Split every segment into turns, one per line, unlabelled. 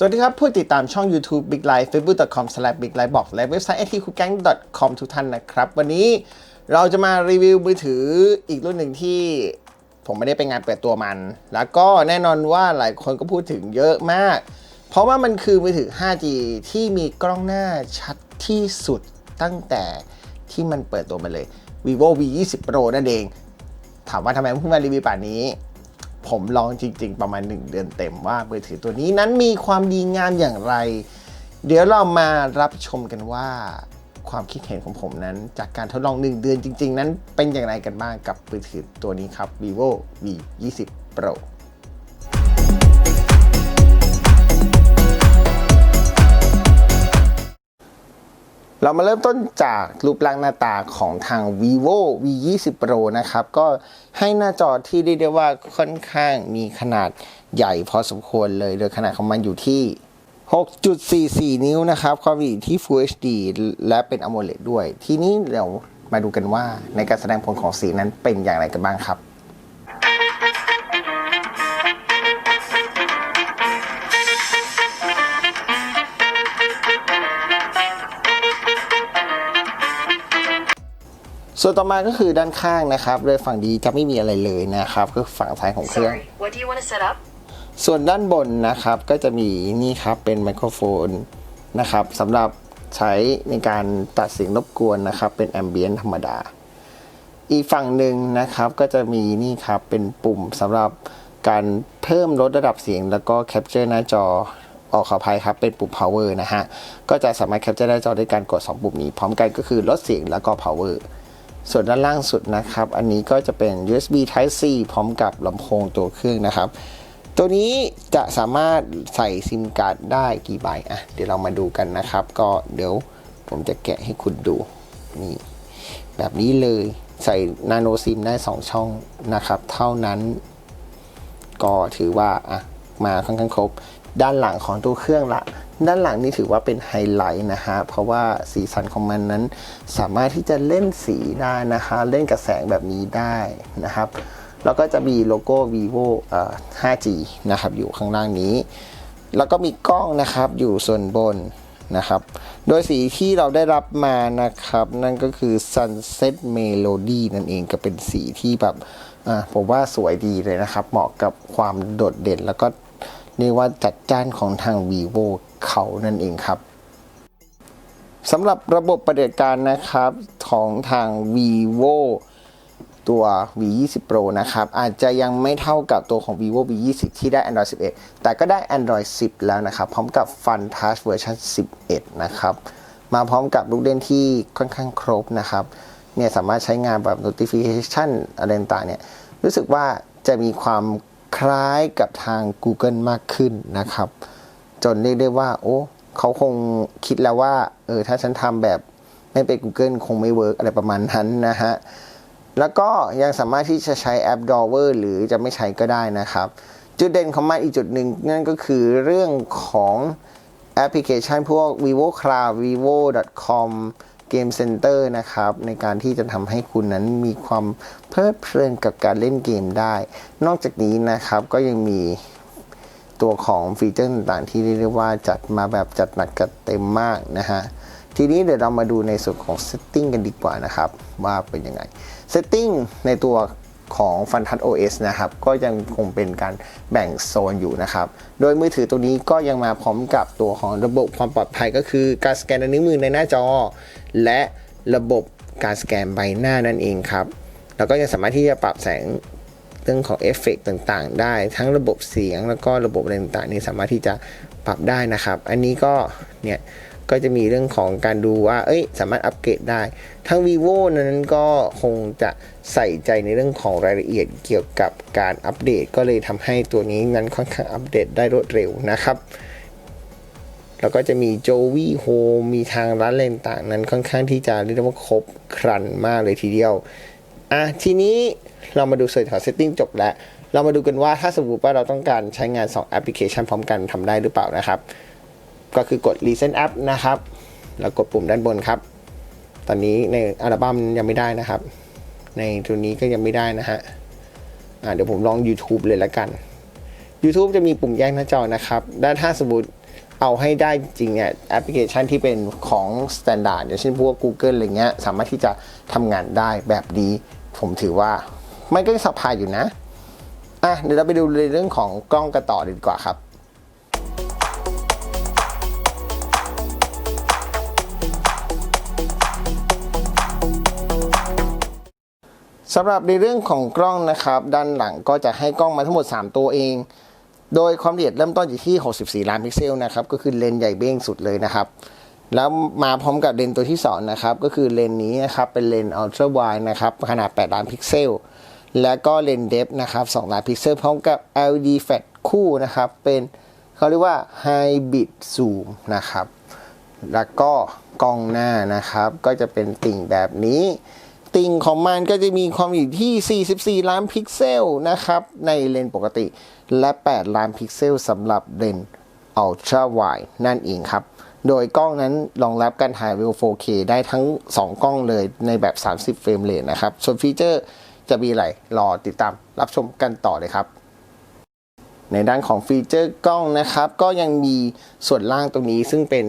สวัสดีครับ ผู้ติดตามช่อง YouTube Big Life facebook.com/biglife และเว็บไซต์ itcookgang.com ทุกท่านนะครับ วันนี้เราจะมารีวิวมือถืออีกรุ่นหนึ่งที่ผมไม่ได้ไปงานเปิดตัวมัน แล้วก็แน่นอนว่าหลายคนก็พูดถึงเยอะมาก เพราะว่ามันคือมือถือ 5G ที่มีกล้องหน้าชัดที่สุดตั้งแต่ที่มันเปิดตัวมาเลย vivo v 2 0 pro นั่นเอง ถามว่าทำไมเพิ่งมารีวิวป่านนี้ ผมลองจริง ๆ ประมาณ 1 เดือนเต็มว่ามือถือตัวนี้นั้นมีความดีงามอย่างไร เดี๋ยวเรามารับชมกันว่า ความคิดเห็นของผมนั้น จากการทดลอง 1 เดือนจริง ๆ นั้นเป็นอย่างไรกันบ้างกับมือถือตัวนี้ครับ vivo v 2 0 pro เรามาเริ่มต้นจากรูปร่างหน้าตาของทาง vivo v 2 0 pro นะครับ ก็ให้หน้าจอที่เรียกได้ว่าค่อนข้างมีขนาดใหญ่พอสมควรเลย โดยขนาดของมันอยู่ที่ 6.44 นิ้วนะครับ ความถี่ที่ Full HD และเป็น AMOLED ด้วย ทีนี้เดี๋ยวมาดูกันว่าในการแสดงผลของสีนั้นเป็นอย่างไรกันบ้างครับ ส่วนต่อมาก็คือด้านข้างนะครับโดยฝั่งดีจะไม่มีอะไรเลยนะครับก็คือฝั่งซ้ายของเครื่อง
Sorry, what do you want to set up?
ส่วนด้านบนนะครับก็จะมีนี่ครับเป็นไมโครโฟนนะครับสำหรับใช้ในการตัดเสียงรบกวนนะครับเป็นแอมเบียนธรรมดา อีกฝั่งหนึ่งนะครับก็จะมีนี่ครับเป็นปุ่มสำหรับการเพิ่มลดระดับเสียง แล้วก็แคปเจอร์หน้าจอออกขออภัยครับเป็นปุ่ม power นะฮะก็จะสามารถแคปเจอร์หน้าจอด้วยการกด 2 ปุ่มนี้ พร้อมกันก็คือลดเสียงแล้วก็ power ส่วนด้านล่างสุดนะครับ อันนี้ก็จะเป็น USB Type C พร้อมกับลำโพงตัวเครื่องนะครับ ตัวนี้จะสามารถใส่ซิมการ์ดได้กี่ใบอะเดี๋ยวเรามาดูกันนะครับ ก็เดี๋ยวผมจะแกะให้คุณดูนี่แบบนี้เลยใส่นาโนซิมได้ 2 ช่องนะครับ เท่านั้นก็ถือว่าอะมาค่อนข้างครบ ด้านหลังของตัวเครื่องละ ด้านหลังนี่ถือว่าเป็นไฮไลท์นะฮะ เพราะว่าสีสันของมันนั้น สามารถที่จะเล่นสีได้นะคะ เล่นกับแสงแบบนี้ได้นะครับ แล้วก็จะมีโลโก้ vivo 5G นะครับ อยู่ข้างล่างนี้ แล้วก็มีกล้องนะครับอยู่ส่วนบนนะครับ โดยสีที่เราได้รับมานะครับ นั่นก็คือ sunset melody นั่นเองก็เป็นสีที่แบบผมว่าสวยดีเลยนะครับ เหมาะกับความโดดเด่นแล้วก็เรียกว่าจัดจ้านของทาง vivo เขานั่นเองครับสำหรับระบบปฏิบัติการนะครับของทาง vivo ตัว v 2 0 pro นะครับ อาจจะยังไม่เท่ากับตัวของ vivo v 2 0ที่ได้ android 11 แต่ก็ได้ android 10 แล้วนะครับ พร้อมกับ fun touch version 11 นะครับ มาพร้อมกับลูกเล่นที่ค่อนข้างครบนะครับ เนี่ยสามารถใช้งานแบบ notification อะไรต่างๆเนี่ย รู้สึกว่าจะมีความคล้ายกับทาง Google มากขึ้นนะครับ จนเรียกได้ว่า โอ้เขาคงคิดแล้วว่า เออถ้าฉันทำแบบไม่เป็น Google คงไม่เวิร์กอะไรประมาณนั้นนะฮะ แล้วก็ยังสามารถที่จะใช้แอป Drawer หรือจะไม่ใช้ก็ได้นะครับ จุดเด่นของมันอีกจุดหนึ่งนั่นก็คือเรื่องของแอปพลิเคชันพวก vivo cloud vivo.com game center นะครับ ในการที่จะทำให้คุณนั้นมีความเพลิดเพลินกับการเล่นเกมได้ นอกจากนี้นะครับก็ยังมี ตัวของฟีเจอร์ต่างๆที่เรียกว่าจัดมาแบบจัดหนักจัดเต็มมากนะฮะทีนี้เดี๋ยวเรามาดูในส่วนของ Setting กันดีกว่านะครับ ว่าเป็นยังไง Setting ในตัวของ f u n t o u c h OS นะครับ ก็ยังคงเป็นการแบ่งโซนอยู่นะครับ โดยมือถือตัวนี้ก็ยังมาพร้อมกับตัวของระบบความปลอดภัยก็คือการสแกนนิ้วมือในหน้าจอ และระบบการสแกนใบหน้านั่นเองครับ แล้วก็ยังสามารถที่จะปรับแสง เรื่องของเอฟเฟกต่างๆ ได้ทั้งระบบเสียงแล้วก็ระบบอะไรต่างๆนี่สามารถที่จะปรับได้นะครับ อันนี้ก็เนี่ยก็จะมีเรื่องของการดูว่า เอ้ย สามารถอัปเกรดได้ ทั้ง vivo นั้นก็คงจะใส่ใจในเรื่องของรายละเอียดเกี่ยวกับการอัปเดต ก็เลยทำให้ตัวนี้นั้นค่อนข้างอัปเดตได้รวดเร็วนะครับ แล้วก็จะมีโจวี่โฮมีทางร้านเลนต่างๆนั้นค่อนข้างที่จะเรียกได้ว่าครบครันมากเลยทีเดียว อะทีนี้ เรามาดูส่วนของ setting จบแล้ว เรามาดูกันว่าถ้าสมมติว่าเราต้องการใช้งาน 2 แอปพลิเคชันพร้อมกันทำได้หรือเปล่านะครับ ก็คือกด recent app นะครับ แล้วกดปุ่มด้านบนครับ ตอนนี้ในอัลบั้มยังไม่ได้นะครับ ในตัวนี้ก็ยังไม่ได้นะฮะเดี๋ยวผมลอง YouTube เลยละกัน YouTube จะมีปุ่มแยกหน้าจอนะครับ ด้านถ้าสมมติเอาให้ได้จริงเนี่ยแอปพลิเคชันที่เป็นของ Standard อย่างเช่นพวก Google อะไรเงี้ยสามารถที่จะทำงานได้แบบนี้ ผมถือว่า มันก็สัพพายอยู่นะ อะเดี๋ยวเราไปดูในเรื่องของกล้องกันต่อดีกว่าครับสำหรับในเรื่องของกล้องนะครับ ด้านหลังก็จะให้กล้องมาทั้งหมด 3 ตัวเอง โดยความละเอียดเริ่มต้นอยู่ที่ 64 ล้านพิกเซลนะครับ ก็คือเลนส์ใหญ่เบ้งสุดเลยนะครับ แล้วมาพร้อมกับเลนส์ตัวที่ 2 นะครับ ก็คือเลนส์นี้นะครับ เป็นเลนส์อัลตร้าไวด์นะครับ ขนาด 8 ล้านพิกเซล แล้วก็เลนส์เดฟนะครับ2ล้านพิกเซลพร้อมกับ LED flash คู่นะครับเป็นเขาเรียกว่า High Bit Zoom นะครับ แล้วก็กล้องหน้านะครับ ก็จะเป็นติ่งแบบนี้ ติ่งของมันก็จะมีความอยู่ที่ 44 ล้านพิกเซลนะครับ ในเลนส์ปกติ และ 8 ล้านพิกเซลสำหรับเลนส์ Ultra Wide นั่นเองครับ โดยกล้องนั้นรองรับการถ่ายวิว 4K ได้ทั้ง 2 กล้องเลยในแบบ 30 เฟรมเรทนะครับ ส่วนฟีเจอร์ จะมีอะไรรอติดตามรับชมกันต่อเลยครับ ในด้านของฟีเจอร์กล้องนะครับ ก็ยังมีส่วนล่างตรงนี้ซึ่งเป็น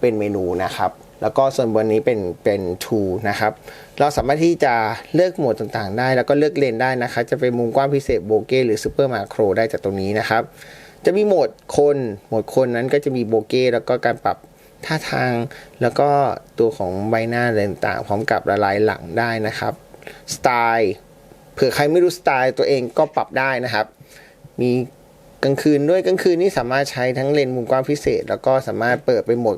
เป็นเมนูนะครับ แล้วก็ส่วนบนนี้เป็นเป็น tool นะครับ เราสามารถที่จะเลือกโหมดต่างๆ ได้ แล้วก็เลือกเลนได้นะครับ จะเป็นมุมกว้างพิเศษโบเก้หรือซูเปอร์มาโครได้จากตรงนี้นะครับ จะมีโหมดคนโหมดคนนั้นก็จะมีโบเก้แล้วก็การปรับท่าทางแล้วก็ตัวของใบหน้าอะไรต่างๆพร้อมกับละลายหลังได้นะครับ สไตล์เผื่อใครไม่รู้สไตล์ตัวเองก็ปรับได้นะครับ มีกลางคืนด้วยกลางคืนนี่สามารถใช้ทั้งเลนส์มุมกว้างพิเศษ แล้วก็สามารถเปิดไปหมด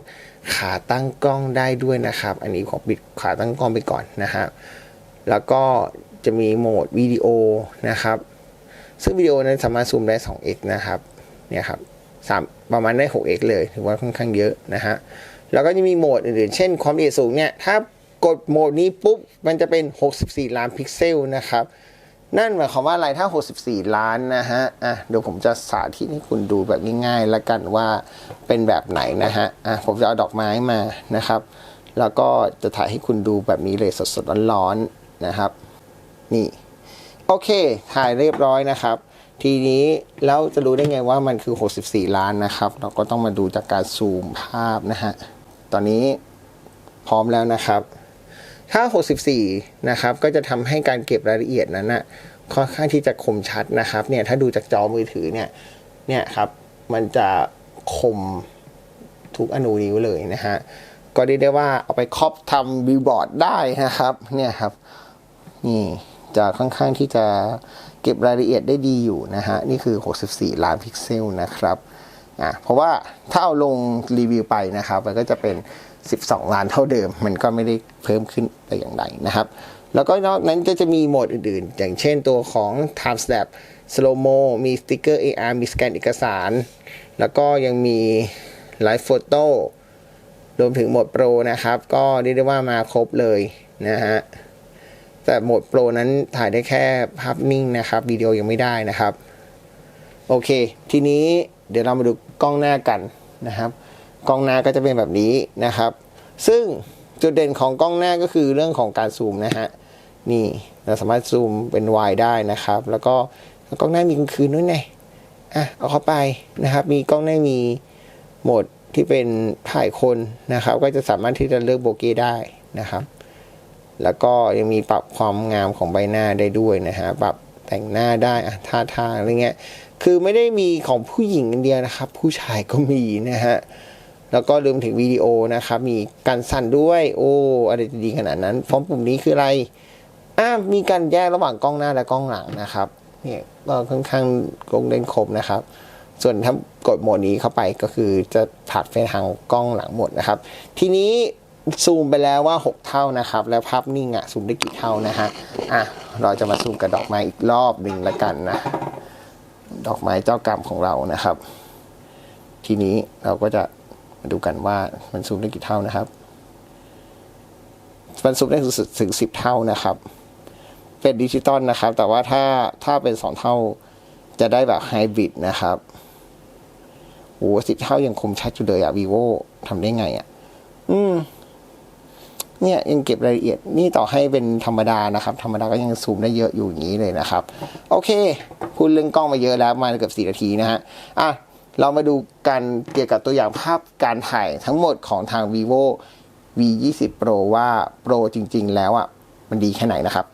ขาตั้งกล้องได้ด้วยนะครับ อันนี้ขอปิดขาตั้งกล้องไปก่อนนะฮะแล้วก็จะมีโหมดวิดีโอนะครับ ซึ่งวิดีโอนั้นสามารถซูมได้ 2x นะครับเนี่ยครับสามประมาณได้ 6x เลยถือว่าค่อนข้างเยอะนะฮะแล้วก็จะมีโหมดอื่นๆ เช่นความละเอียดสูงเนี่ยถ้า กดโหมดนี้ปุ๊บ มันจะเป็น 64 ล้านพิกเซลนะครับ นั่นหมายความว่าอะไรถ้า 64 ล้านนะฮะ อะ เดี๋ยวผมจะสาธิตให้คุณดูแบบง่ายๆแล้วกันว่าเป็นแบบไหนนะฮะ อะ ผมจะเอาดอกไม้มานะครับ แล้วก็จะถ่ายให้คุณดูแบบนี้เลยสดๆร้อนๆนะครับ นี่ โอเค ถ่ายเรียบร้อยนะครับ ทีนี้แล้วจะรู้ได้ไงว่ามันคือ 64 ล้านนะครับ เราก็ต้องมาดูจากการซูมภาพนะฮะ ตอนนี้พร้อมแล้วนะครับ ถ้า 64 นะครับ ก็จะทำให้การเก็บรายละเอียดนั้นนะค่อนข้างที่จะคมชัดนะครับ เนี่ย ถ้าดูจากจอมือถือเนี่ย เนี่ยครับ มันจะคมทุกอนูนิ้วเลยนะฮะ ก็เรียกได้ว่าเอาไปครอบทำบิลบอร์ดได้นะครับ เนี่ยครับ นี่จะค่อนข้างที่จะเก็บรายละเอียดได้ดีอยู่นะฮะ นี่คือ 64 ล้านพิกเซลนะครับ อะ เพราะว่าถ้าเอาลงรีวิวไปนะครับ มันก็จะเป็น 12 ล้านเท่าเดิม มันก็ไม่ได้เพิ่มขึ้นไปอย่างไรนะครับ แล้วก็นอกนั้นก็จะมีโหมดอื่นๆ อย่างเช่นตัวของ Time Snap Slow Mo มีสติกเกอร์ AR มีสแกนเอกสาร แล้วก็ยังมี Live Photo รวมถึงโหมดโปรนะครับ ก็เรียกได้ว่ามาครบเลยนะฮะแต่โหมดโปรนั้นถ่ายได้แค่ภาพนิ่งนะครับวิดีโอยังไม่ได้นะครับ โอเค ทีนี้เดี๋ยวเรามาดูกล้องหน้ากันนะครับ กล้องหน้าก็จะเป็นแบบนี้นะครับ ซึ่งจุดเด่นของกล้องหน้าก็คือเรื่องของการซูมนะฮะนี่เราสามารถซูมเป็นวายได้นะครับ แล้วก็กล้องหน้ามีกลางคืนด้วยไงอะเอาเข้าไปนะครับ มีกล้องหน้ามีโหมดที่เป็นถ่ายคนนะครับ ก็จะสามารถที่จะเลือกโบเก้ได้นะครับ แล้วก็ยังมีปรับความงามของใบหน้าได้ด้วยนะฮะปรับแต่งหน้าได้อะท่าทางอะไรเงี้ยคือไม่ได้มีของผู้หญิงอย่างเดียวนะครับ ผู้ชายก็มีนะฮะ แล้วก็รวมถึงวิดีโอนะครับ มีการสั่นด้วยโอ้อะไรจะดีขนาดนั้นพร้อมปุ่มนี้คืออะไรอ่ามีการแยกระหว่างกล้องหน้าและกล้องหลังนะครับเนี่ยก็ค่อนข้างกงเล่นครบนะครับ ส่วนถ้ากดโหมดนี้เข้าไปก็คือจะผัดไปทางกล้องหลังหมดนะครับ ทีนี้ซูมไปแล้วว่า 6 เท่านะครับ แล้วภาพนิ่งอะซูมได้กี่เท่านะฮะอะเราจะมาซูมกับดอกไม้อีกรอบหนึ่งละกันนะดอกไม้เจ้ากรรมของเรานะครับ ทีนี้เราก็จะ มาดูกันว่ามันซูมได้กี่เท่านะครับมันซูมได้ถึงสิบเท่านะครับ เป็นดิจิตอลนะครับ แต่ว่าถ้าถ้าเป็นสองเท่าจะได้แบบไฮบริดนะครับโอ้สิบเท่ายังคมชัดอยู่เลยอะ vivo ทำได้ไงอะอืม เนี่ยยังเก็บรายละเอียด นี่ต่อให้เป็นธรรมดานะครับ ธรรมดาก็ยังซูมได้เยอะอยู่อย่างนี้เลยนะครับ โอเค พูดเรื่องกล้องมาเยอะแล้วมาเกือบสี่นาทีนะฮะ อะ เรามาดูกันเกี่ยวกับตัวอย่างภาพการถ่ายทั้งหมดของทาง vivo v 2 0 pro ว่า pro จริง ๆ แล้วอะมันดีแค่ไหนนะครับ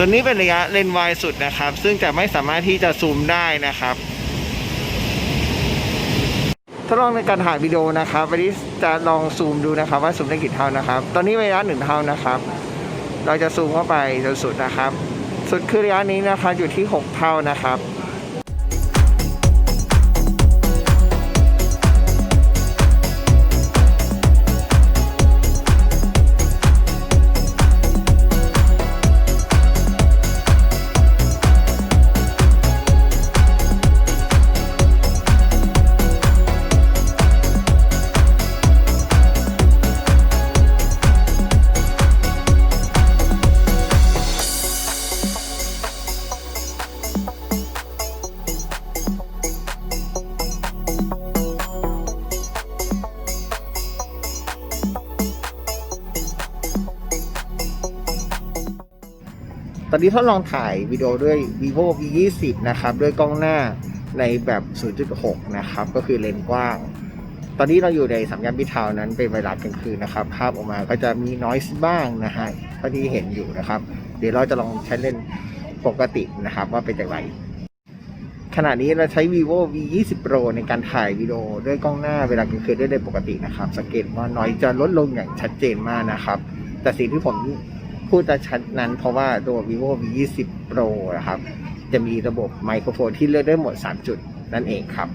ส่วนนี้เป็นระยะเลนส์วายสุดนะครับ ซึ่งจะไม่สามารถที่จะซูมได้นะครับทดลองในการถ่ายวิดีโอนะครับวันนี้จะลองซูมดูนะครับว่าซูมได้กี่เท่านะครับ ตอนนี้ระยะหนึ่งเท่านะครับ เราจะซูมเข้าไปจนสุดนะครับ สุดคือระยะนี้นะครับอยู่ที่ 6 เท่านะครับ อนนี้ทดลองถ่ายวิดีโอด้วย vivo v 2 0นะครับ ด้วยกล้องหน้าในแบบ 0.6 นะครับ ก็คือเลนส์กว้าง ตอนนี้เราอยู่ในสามย่านพิทาวน์นั้นเป็นเวลากลางคืนนะครับ ภาพออกมาก็จะมีน้อยบ้างนะฮะเท่าที่เห็นอยู่นะครับ เดี๋ยวเราจะลองใช้เลนส์ปกตินะครับ ว่าเป็นอย่างไรขณะนี้เราใช้ vivo v 2 0 pro ในการถ่ายวิดีโอด้วยกล้องหน้าเวลากลางคืนด้วยเลนส์ปกตินะครับ สังเกตว่าน้อยจะลดลงอย่างชัดเจนมากนะครับ แต่สิ่งที่ผม พูดจะชัดนั้นเพราะว่าตัว vivo v 2 0 pro นะครับ จะมีระบบไมโครโฟนที่เลือกได้หมด 3 จุดนั่นเองครับ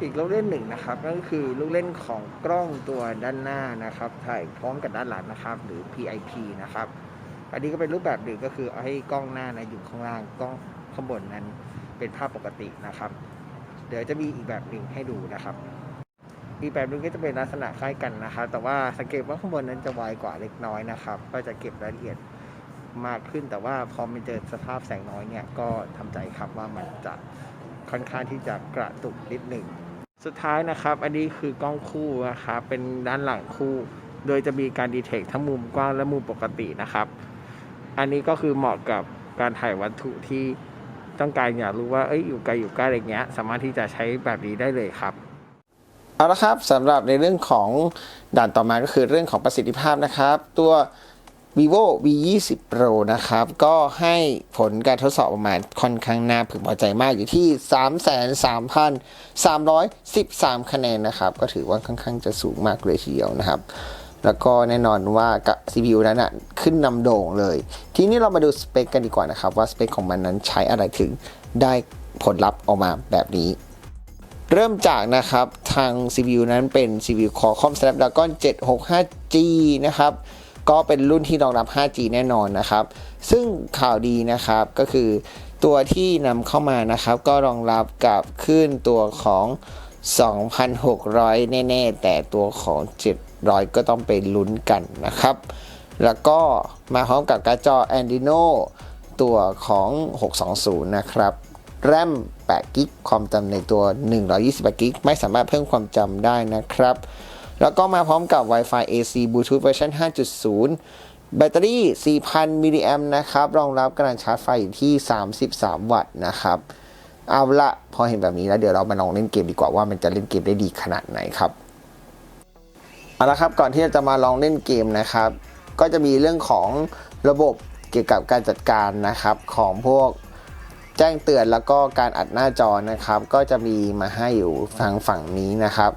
อีกลูกเล่นหนึ่งนะครับนั่นก็คือลูกเล่นของกล้องตัวด้านหน้านะครับถ่ายพร้อมกับด้านหลังนะครับ หรือ PIP นะครับ อันนี้ก็เป็นรูปแบบหนึ่งก็คือเอาให้กล้องหน้านะอยู่ข้างล่างกล้องข้างบนนั้นเป็นภาพปกตินะครับ เดี๋ยวจะมีอีกแบบหนึ่งให้ดูนะครับ อีกแบบนึงก็จะเป็นลักษณะคล้ายกันนะครับ แต่ว่าสังเกตว่าข้างบนนั้นจะไวกว่าเล็กน้อยนะครับ ก็จะเก็บรายละเอียดมากขึ้น แต่ว่าพอมันเจอสภาพแสงน้อยเนี่ยก็ทำใจครับว่ามันจะค่อนข้างที่จะกระตุกนิดหนึ่ง สุดท้ายนะครับ อันนี้คือกล้องคู่นะครับ เป็นด้านหลังคู่ โดยจะมีการดีเทคทั้งมุมกว้างและมุมปกตินะครับ อันนี้ก็คือเหมาะกับการถ่ายวัตถุที่ต้องการอยากรู้ว่าเอ้ยอยู่ไกลอยู่ใกล้อะไรเงี้ย สามารถที่จะใช้แบบนี้ได้เลยครับ เอาละครับสำหรับในเรื่องของด่านต่อมาก็คือเรื่องของประสิทธิภาพนะครับ ตัว vivo v 2 0 pro นะครับ ก็ให้ผลการทดสอบออกมาค่อนข้างน่าพึงพอใจมากอยู่ที่ 33,313 คะแนนนะครับ ก็ถือว่าค่อนข้างจะสูงมากเลยทีเดียวนะครับ แล้วก็แน่นอนว่ากับ CPU นั้นอะขึ้นนำโด่งเลย ทีนี้เรามาดูสเปคกันดีกว่านะครับ ว่าสเปคของมันนั้นใช้อะไรถึงได้ผลลัพธ์ออกมาแบบนี้ เริ่มจากนะครับทาง CPU นั้นเป็น CPU Qualcomm Snapdragon 765G นะครับก็เป็นรุ่นที่รองรับ 5G แน่นอนนะครับ ซึ่งข่าวดีนะครับก็คือตัวที่นำเข้ามานะครับ ก็รองรับกับขึ้นตัวของ 2,600 แน่ๆ แต่ตัวของ 700 ก็ต้องไปลุ้นกันนะครับ แล้วก็มาพร้อมกับการ์ดจอ Adreno ตัวของ 620 นะครับ แรม 8กิกความจำในตัว128กิกไม่สามารถเพิ่มความจำได้นะครับ แล้วก็มาพร้อมกับ Wi-Fi AC Bluetooth เวอร์ชัน5.0 แบตเตอรี่ 4,000 มิลลิแอมนะครับ รองรับการชาร์จไฟอยู่ที่ 33 วัตต์นะครับ เอาละพอเห็นแบบนี้แล้วเดี๋ยวเรามาลองเล่นเกมดีกว่าว่ามันจะเล่นเกมได้ดีขนาดไหนครับเอาละครับก่อนที่จะมาลองเล่นเกมนะครับ ก็จะมีเรื่องของระบบเกี่ยวกับการจัดการนะครับของพวก แจ้งเตือนแล้วก็การอัดหน้าจอนะครับ ก็จะมีมาให้อยู่ทางฝั่งนี้นะครับ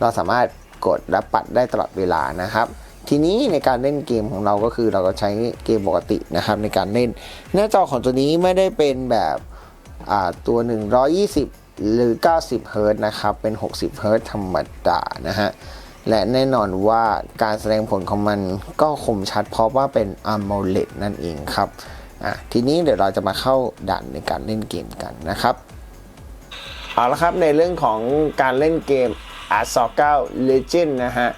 เราสามารถกดและปัดได้ตลอดเวลานะครับ ทีนี้ในการเล่นเกมของเราก็คือเราก็ใช้เกมปกตินะครับ ในการเล่น หน้าจอของตัวนี้ไม่ได้เป็นแบบตัว 120 หรือ 90เฮิรต์นะครับ เป็น 60เฮิรต์ธรรมดานะฮะและแน่นอนว่าการแสดงผลของมันก็คมชัดเพราะว่าเป็น AMOLED นั่นเองครับ อะทีนี้เดี๋ยวเราจะมาเข้าด่านในการเล่นเกมกันนะครับเอาละครับในเรื่องของการเล่นเกม a r s o 9 Legend นะฮะ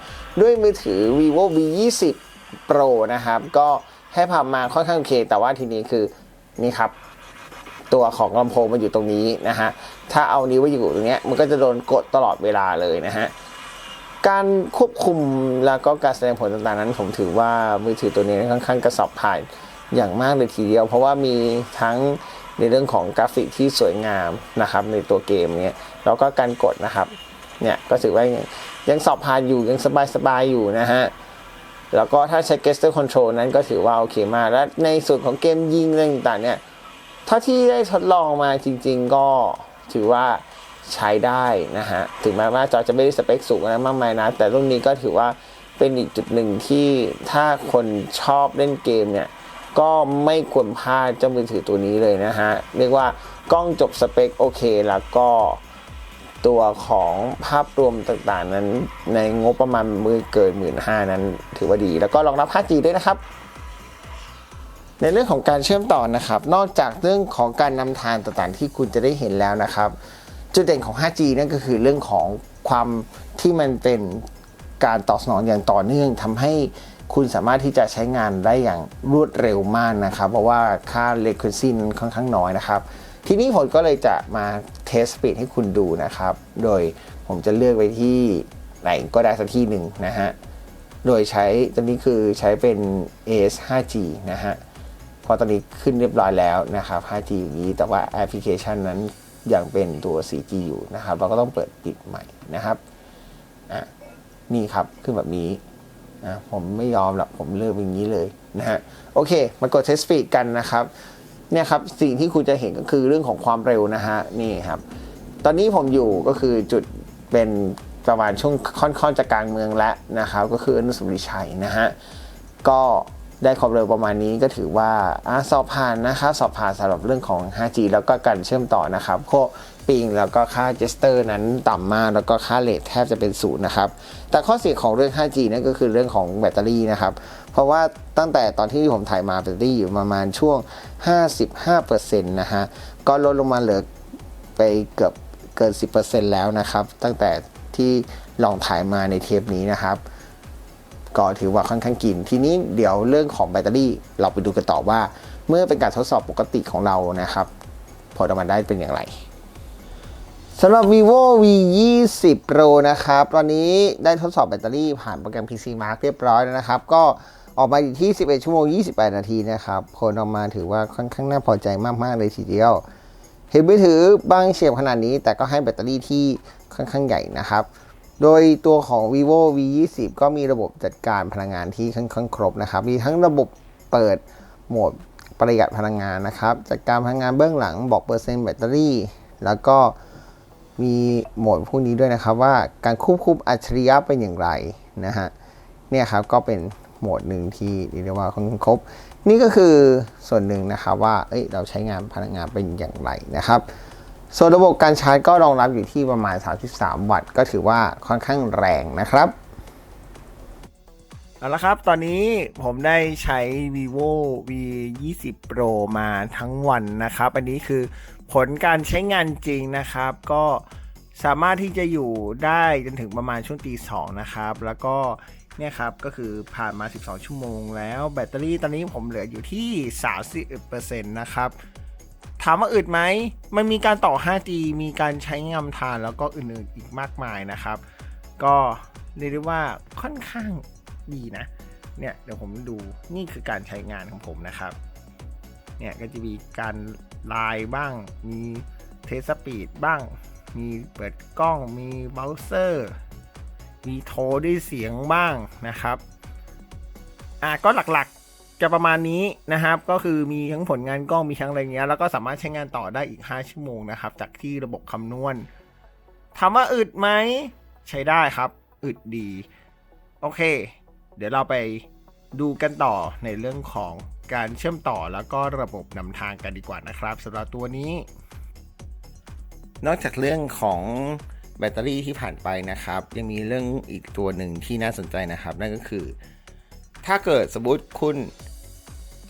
ด้วยมือถือ vivo v 2 0 pro นะครับ ก็ให้ภาพมาค่อนข้างโอเค แต่ว่าทีนี้คือนี่ครับ ตัวของลำโพงมันอยู่ตรงนี้นะฮะ ถ้าเอานิ้วไว้อยู่ตรงนี้มันก็จะโดนกดตลอดเวลาเลยนะฮะ การควบคุมแล้วก็การแสดงผลต่างๆนั้น ผมถือว่ามือถือตัวนี้ค่อนข้างกระสอบผ่าน อย่างมากเลยทีเดียว เพราะว่ามีทั้งในเรื่องของกราฟิกที่สวยงามนะครับในตัวเกมเนี้ยแล้วก็การกดนะครับเนี่ยก็ถือว่ายังสอบผ่านอยู่ยังสบายๆอยู่นะฮะแล้วก็ถ้าใช้ gesture control นั้นก็ถือว่าโอเคมาก และในส่วนของเกมยิงอะไรต่างเนี่ยเท่าที่ได้ทดลองมาจริง ๆ ก็ถือว่าใช้ได้นะฮะ ถึงแม้ว่าจอจะไม่ได้สเปคสูงอะไรมากมายนะ แต่รุ่นนี้ก็ถือว่าเป็นอีกจุดหนึ่งที่ถ้าคนชอบเล่นเกมเนี่ย ก็ไม่ควรพลาดเจ้ามือถือตัวนี้เลยนะฮะ เรียกว่ากล้องจบสเปคโอเคแล้วก็ตัวของภาพรวมต่างๆนั้น ในงบประมาณมือเกินหมื่นห้านั้น ถือว่าดี แล้วก็รองรับ 5G ด้วยนะครับ ในเรื่องของการเชื่อมต่อนะครับ นอกจากเรื่องของการนำทางต่างๆ ที่คุณจะได้เห็นแล้วนะครับ จุดเด่นของ 5G นั่นก็คือเรื่องของความที่มันเป็นการตอบสนองอย่างต่อเนื่องทำให้ คุณสามารถที่จะใช้งานได้อย่างรวดเร็วมากนะครับ เพราะว่าค่า latency นั้นค่อนข้างน้อยนะครับ ทีนี้ผมก็เลยจะมาเทสสปีดให้คุณดูนะครับ โดยผมจะเลือกไปที่ไหนก็ได้สักที่หนึ่งนะฮะ โดยใช้ตัวนี้คือใช้เป็น AS 5G นะฮะ พอตอนนี้ขึ้นเรียบร้อยแล้วนะครับ 5G อย่างนี้ แต่ว่าแอปพลิเคชันนั้นยังเป็นตัว 4G อยู่นะครับ เราก็ต้องเปิดปิดใหม่นะครับ อะ นี่ครับ ขึ้นแบบนี้ นะผมไม่ยอมหรอกผมเลือกอย่างนี้เลยนะฮะโอเค มากด test speed กันนะครับเนี่ยครับสิ่งที่คุณจะเห็นก็คือเรื่องของความเร็วนะฮะนี่ครับ ตอนนี้ผมอยู่ก็คือจุดเป็นประมาณช่วงค่อนๆจะกลางเมืองแล้วนะครับก็คืออนุสาวรีย์ชัยนะฮะก็ได้ความเร็วประมาณนี้ก็ถือว่าอสอบผ่านนะครับสอบผ่านสำหรับเรื่องของ 5G แล้วก็การเชื่อมต่อนะครับพวก ปิงแล้วก็ค่าเจสเตอร์นั้นต่ำมากแล้วก็ค่าเลทแทบจะเป็นศูนย์นะครับ แต่ข้อเสียของเรื่อง 5G นั่นก็คือเรื่องของแบตเตอรี่นะครับ เพราะว่าตั้งแต่ตอนที่ผมถ่ายมาแบตเตอรี่อยู่ประมาณช่วง 55%นะฮะ ก็ลดลงมาเหลือไปเกือบเกิน 10%แล้วนะครับ ตั้งแต่ที่ลองถ่ายมาในเทปนี้นะครับก็ถือว่าค่อนข้างกิน ทีนี้เดี๋ยวเรื่องของแบตเตอรี่เราไปดูกันต่อว่า เมื่อเป็นการทดสอบปกติของเรานะครับ ผลออกมาได้เป็นอย่างไร สำหรับ vivo v 2 0 pro นะครับ ตอนนี้ได้ทดสอบแบตเตอรี่ผ่านโปรแกรม PC Mark เรียบร้อยแล้วนะครับ ก็ออกมาอยู่ที่ 11 ชั่วโมง 28 นาทีนะครับ ผลออกมาถือว่าค่อนข้างน่าพอใจมาก ๆ เลยทีเดียว เห็นมือถือบางเฉียบขนาดนี้ แต่ก็ให้แบตเตอรี่ที่ค่อนข้างใหญ่นะครับ โดยตัวของ vivo v 2 0ก็มีระบบจัดการพลังงานที่ค่อนข้างครบนะครับ มีทั้งระบบเปิดโหมดประหยัดพลังงานนะครับ จัดการพลังงานเบื้องหลังบอกเปอร์เซ็นต์แบตเตอรี่ แล้วก็ มีโหมดพวกนี้ด้วยนะครับว่าการควบคุมอัจฉริยะเป็นอย่างไรนะฮะเนี่ยครับก็เป็นโหมดหนึ่งที่เรียกว่าค่อนข้างครบ นี่ก็คือส่วนหนึ่งนะครับว่าเอ้ยเราใช้งานพลังงานเป็นอย่างไรนะครับ ส่วนระบบการชาร์จก็รองรับอยู่ที่ประมาณ 33 วัตต์ก็ถือว่าค่อนข้างแรงนะครับเอาละครับ ตอนนี้ผมได้ใช้ vivo v 2 0 pro มาทั้งวันนะครับ อันนี้คือ ผลการใช้งานจริงนะครับ ก็สามารถที่จะอยู่ได้จนถึงประมาณช่วงตีสองนะครับ แล้วก็เนี่ยครับก็คือผ่านมา 12 ชั่วโมง แล้วแบตเตอรี่ตอนนี้ผมเหลืออยู่ที่30%นะครับ ถามว่าอึดไหม มันมีการต่อ 5G มีการใช้งามทานแล้วก็อื่นๆอีกมากมายนะครับ ก็เรียกได้ว่าค่อนข้างดีนะ เนี่ยเดี๋ยวผมดูนี่คือการใช้งานของผมนะครับ เนี่ยก็จะมีการ ไลน์บ้าง มีเทสปีดบ้าง มีเปิดกล้อง มีเบราว์เซอร์ มีโทรด้วยเสียงบ้างนะครับ อะก็หลักๆจะประมาณนี้นะครับ ก็คือมีทั้งผลงานกล้องมีทั้งอะไรเงี้ย แล้วก็สามารถใช้งานต่อได้อีก 5 ชั่วโมงนะครับ จากที่ระบบคำนวณถามว่าอึดไหม ใช้ได้ครับ อึดดี โอเค เดี๋ยวเราไปดูกันต่อในเรื่องของ การเชื่อมต่อแล้วก็ระบบนำทางกันดีกว่านะครับสำหรับตัวนี้ นอกจากเรื่องของแบตเตอรี่ที่ผ่านไปนะครับ ยังมีเรื่องอีกตัวหนึ่งที่น่าสนใจนะครับ นั่นก็คือ ถ้าเกิดสมมติคุณ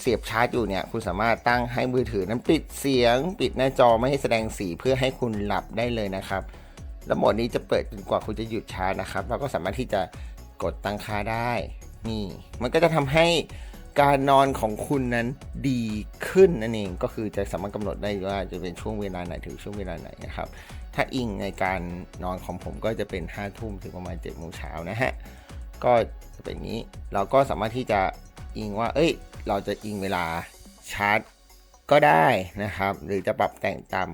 เสียบชาร์จอยู่เนี่ย คุณสามารถตั้งให้มือถือนั้นปิดเสียง ปิดหน้าจอไม่ให้แสดงสีเพื่อให้คุณหลับได้เลยนะครับแล้วโหมดนี้จะเปิดจนกว่าคุณจะหยุดชาร์จนะครับเราก็สามารถที่จะกดตั้งค่าได้นี่ มันก็จะทำให้ การนอนของคุณนั้นดีขึ้นนั่นเองก็คือจะสามารถกำหนดได้ว่าจะเป็นช่วงเวลาไหนถึงช่วงเวลาไหนนะครับ ถ้าอิงในการนอนของผมก็จะเป็น5้าทุ่มถึงประมาณ7จ็ดโมงเช้านะฮะก็จะเป็นนี้เราก็สามารถที่จะอิงว่า เอ้ย เราจะอิงเวลาชาร์จก็ได้นะครับ หรือจะปรับแต่งตาม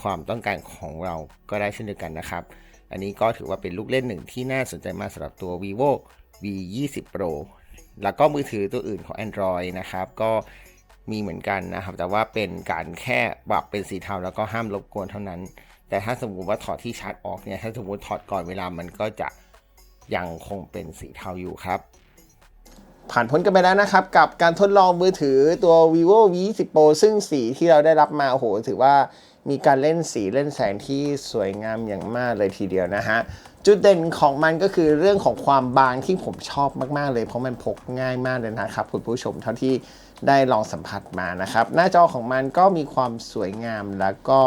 ความต้องการของเราก็ได้เช่นเดียวกันนะครับ อันนี้ก็ถือว่าเป็นลูกเล่นหนึ่งที่น่าสนใจมากสำหรับตัว vivo v 2 0 pro แล้วก็มือถือตัวอื่นของ Android นะครับ ก็มีเหมือนกันนะครับ แต่ว่าเป็นการแค่ปรับเป็นสีเทาแล้วก็ห้ามรบกวนเท่านั้น แต่ถ้าสมมุติว่าถอดที่ชาร์จออกเนี่ย ถ้าสมมติถอดก่อนเวลามันก็จะยังคงเป็นสีเทาอยู่ครับ ผ่านพ้นกันไปแล้วนะครับ กับการทดลองมือถือตัว vivo v 2 0 pro ซึ่งสีที่เราได้รับมาโอ้โหถือว่า มีการเล่นสีเล่นแสงที่สวยงามอย่างมากเลยทีเดียวนะฮะ จุดเด่นของมันก็คือเรื่องของความบางที่ผมชอบมากๆเลย เพราะมันพกง่ายมากเลยนะครับคุณผู้ชมเท่าที่ได้ลองสัมผัสมานะครับ หน้าจอของมันก็มีความสวยงามแล้วก็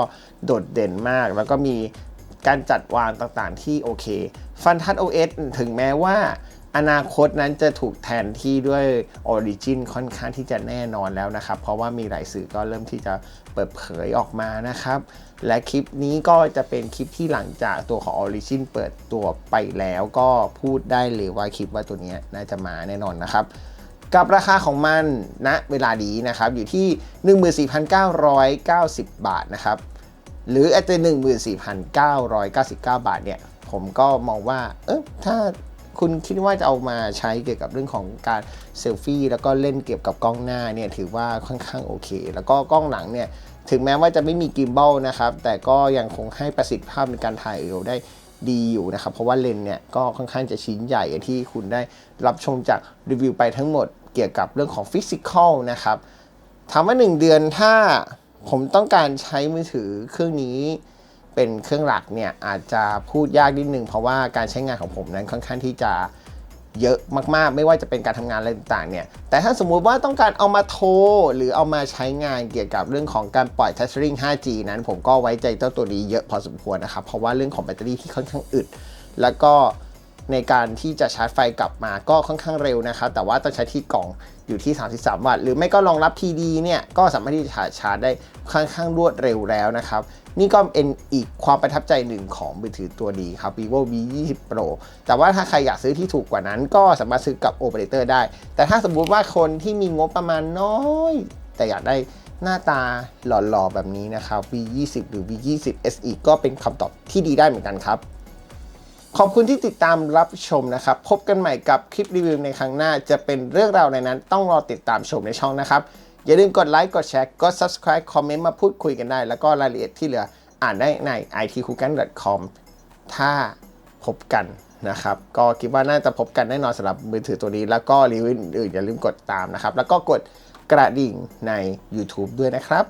โดดเด่นมาก แล้วก็มีการจัดวางต่างๆ ที่โอเค ฟันทั c OS ถึงแม้ว่า อนาคตนั้นจะถูกแทนที่ด้วย Origin ค่อนข้างที่จะแน่นอนแล้วนะครับ เพราะว่ามีหลายสื่อก็เริ่มที่จะเปิดเผยออกมานะครับ และคลิปนี้ก็จะเป็นคลิปที่หลังจากตัวของ Origin เปิดตัวไปแล้วก็พูดได้เลยว่าคลิปว่าตัวนี้น่าจะมาแน่นอนนะครับกับราคาของมันณนะเวลานี้นะครับอยู่ที่ 14,990 บาทนะครับ หรืออาจจะ14,999 บาทเนี่ย ผมก็มองว่า เออถ้า คุณคิดว่าจะเอามาใช้เกี่ยวกับเรื่องของการเซลฟี่แล้วก็เล่นเกี่ยวกับกล้องหน้าเนี่ยถือว่าค่อนข้างโอเค แล้วก็กล้องหลังเนี่ยถึงแม้ว่าจะไม่มีกิมบ a ลนะครับแต่ก็ยังคงให้ประสิทธิภาพในการถ่ายวิดีโอได้ดีอยู่นะครับ เพราะว่าเลนเนี่ยก็ค่อนข้างจะชิ้นใหญ่ที่คุณได้รับชมจากรีวิวไปทั้งหมดเกี่ยวกับเรื่องของฟิสิกอลนะครับถามว่า 1 เดือนถ้าผมต้องการใช้มือถือเครื่องนี้ เป็นเครื่องหลักเนี่ยอาจจะพูดยากนิดนึง เพราะว่าการใช้งานของผมนั้นค่อนข้างที่จะเยอะมากๆ ไม่ว่าจะเป็นการทำงานอะไรต่างๆเนี่ย แต่ถ้าสมมุติว่าต้องการเอามาโทร หรือเอามาใช้งานเกี่ยวกับเรื่องของการปล่อย Tethering 5G นั้นผมก็ไว้ใจเจ้าตัวนี้เยอะพอสมควรนะครับ เพราะว่าเรื่องของแบตเตอรี่ที่ค่อนข้างอึด แล้วก็ในการที่จะชาร์จไฟกลับมาก็ค่อนข้างเร็วนะครับ แต่ว่าต้องใช้ที่กล่อง อยู่ที่ 33 วัตต์ หรือไม่ก็รองรับ TD เนี่ยก็สามารถที่จะชาร์จได้ค่อนข้างรวดเร็วแล้วนะครับ นี่ก็เป็นอีกความประทับใจหนึ่งของมือถือตัวดีครับ vivo v 2 0 pro แต่ว่าถ้าใครอยากซื้อที่ถูกกว่านั้น ก็สามารถซื้อกับโอเปอเรเตอร์ได้ แต่ถ้าสมมุติว่าคนที่มีงบประมาณน้อย แต่อยากได้หน้าตาหล่อๆแบบนี้นะครับ v 2 0 หรือ v 2 0 se ก็เป็นคำตอบที่ดีได้เหมือนกันครับ ขอบคุณที่ติดตามรับชมนะครับ พบกันใหม่กับคลิปรีวิวในครั้งหน้าจะเป็นเรื่องราวในนั้น ต้องรอติดตามชมในช่องนะครับ อย่าลืมกดไลค์กดแชร์กด subscribe คอมเมนต์มาพูดคุยกันได้ แล้วก็รายละเอียดที่เหลืออ่านได้ใน itkukan.com ถ้าพบกันนะครับ ก็คิดว่าน่าจะพบกันแน่นอนสำหรับมือถือตัวนี้ แล้วก็รีวิวอื่นๆอย่าลืมกดตามนะครับ แล้วก็กดกระดิ่งใน YouTube ด้วยนะครับ